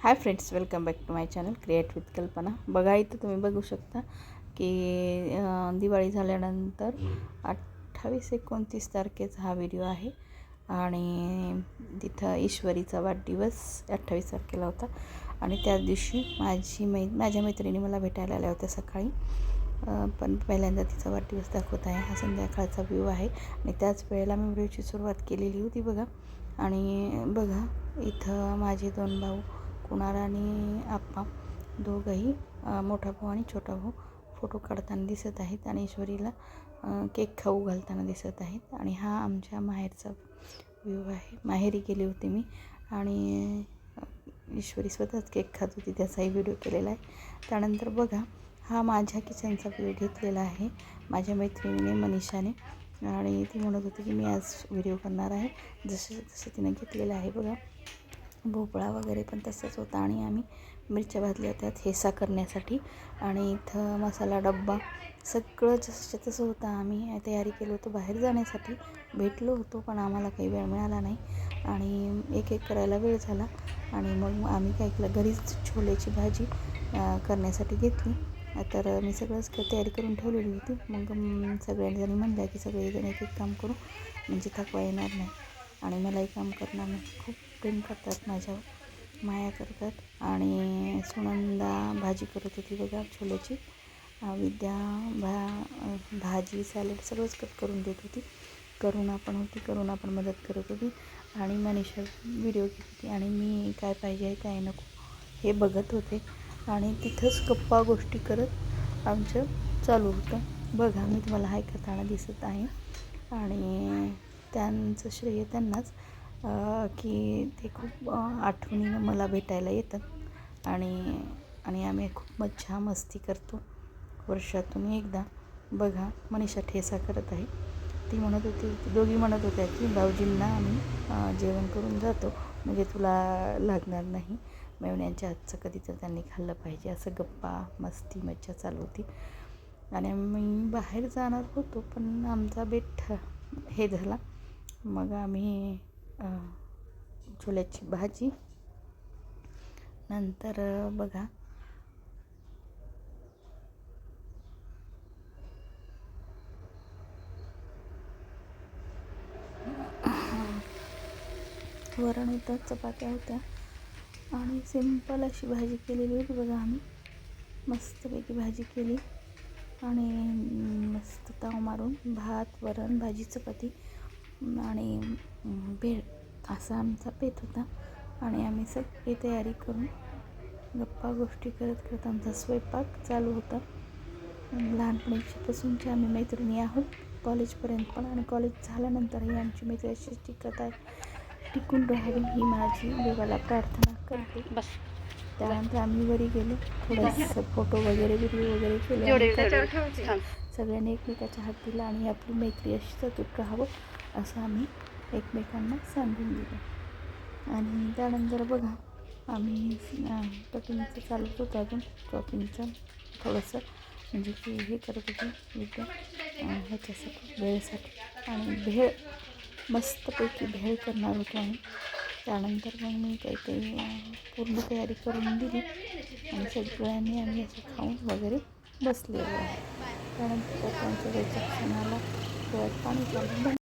Hi friends welcome back to my channel create with Kalpana. बघा इथं तुम्ही बघू शकता की दिवाळी झाल्यानंतर अठ्ठावीस एकोणतीस तारखेचा हा व्हिडिओ आहे आणि तिथं ईश्वरीचा वाढदिवस अठ्ठावीस तारखेला होता. आणि त्याच दिवशी माझी मै माझ्या मैत्रिणी मला भेटायला आल्या होत्या सकाळी. पण पहिल्यांदा तिचा वाढदिवस दाखवत आहे. हा संध्याकाळचा व्ह्यू आहे आणि त्याच वेळेला मी व्हिडिओची सुरुवात केलेली होती बघा. आणि बघा इथं माझे दोन भाऊ कुणाल आणि आप्पा दोघंही मोठा भाऊ आणि छोटा भाऊ फोटो काढताना दिसत आहेत आणि ईश्वरीला केक खाऊ घालताना दिसत आहेत. आणि हा आमच्या माहेरचा व्ह्यू आहे. माहेरी गेले होते मी आणि ईश्वरी स्वतःच केक खात होती. त्याचाही व्हिडिओ केलेला आहे. त्यानंतर बघा हा माझ्या किचनचा व्हिडिओ घेतलेला आहे. माझ्या मैत्रिणीने मनीषाने. आणि ती म्हणत होती की मी आज व्हिडिओ करणार आहे. जसे जसं तिने घेतलेलं आहे बघा. भोपळा वगैरे पण तसंच होता आणि आम्ही मिरच्या भाजल्या होत्या ठेसा करण्यासाठी. आणि इथं मसाला डब्बा सगळं जसं तसं होतं. आम्ही तयारी केलं होतं बाहेर जाण्यासाठी. भेटलो होतो पण आम्हाला काही वेळ मिळाला नाही. आणि एक एक करायला वेळ झाला. आणि मग आम्ही काय केलं घरीच छोल्याची भाजी करण्यासाठी घेतली. तर मी सगळंच तयारी करून ठेवलेली होती. मग सगळ्यांनी म्हणलं की सगळेजण एक एक काम करू. म्हणजे थकवा येणार नाही. आणि मलाही काम करणार नाही खूप प्रेम करतात माझ्यावर माया करतात. आणि सुनंदा भाजी करत होती बघा छोल्याची. विद्या भा भाजी सॅलड सर्वच कट करून देत होती. करुणा पण होती करुणा पण मदत करत होती. आणि मनीषा व्हिडिओ घेत होती. आणि मी काय पाहिजे काय नको हे बघत होते. आणि तिथंच गप्पा गोष्टी करत आमचं चालू होतं. बघा मी तुम्हाला हाय करताना दिसत आहे. आणि त्यांचं श्रेय त्यांनाच की ते खूप आठवणीनं मला भेटायला येतात. आणि आणि आम्ही खूप मज्जा मस्ती करतो वर्षातून एकदा. बघा मनीषा ठेसा करत आहे. ती म्हणत होती दोघी म्हणत होत्या की भाऊजींना आम्ही जेवण करून जातो. म्हणजे तुला लागणार नाही. मेवण्यांच्या हातचं कधी तर त्यांनी खाल्लं पाहिजे. असं गप्पा मस्ती मज्जा चालू होती. आणि मी बाहेर जाणार होतो पण आमचा बेट हे झाला. मग आम्ही छोल्याची भाजी. नंतर बघा. वरण होतं चपात्या होत्या. आणि सिंपल अशी भाजी केलेली होती बघा आम्ही. मस्तपैकी भाजी केली. आणि मस्त ताव मारून भात वरण भाजी चपाती. आणि भेळ असा आमचा पेत होता. आणि आम्ही सगळी तयारी करून गप्पा गोष्टी करत करत आमचा स्वयंपाक चालू होता. लहानपणीपासूनचे आम्ही मैत्रिणी आहोत. कॉलेजपर्यंत पण आणि कॉलेज झाल्यानंतरही आमची मैत्री अशी टिकत आहे. टिकून राहावी ही माझी देवाला प्रार्थना करते. बस. त्यानंतर आम्ही वरी गेलो. थोडंसं फोटो वगैरे व्हिडिओ वगैरे केले सगळ्यांनी एकमेकाच्या हात दिला आणि आपली मैत्री अशीच अतूट राहावं. असं आम्ही एकमेकांना सांगून दिलं. आणि त्यानंतर बघा आम्ही कटिंगचं चालत होतं अजून. शॉपिंगचं थोडंसं म्हणजे की हे करत होते विद्या ह्याच्यासाठी भेळसाठी आणि भेळ मस्तपैकी भेळ करणार होतो आम्ही. त्यानंतर मग मी काही काही पूर्ण तयारी करून दिली. आणि सगळ्यांनी आम्ही असं खाऊन वगैरे बसलेलो आहे. त्यानंतर त्यांच्या रिसेप्शनाला डोळ्यात पाणी चालू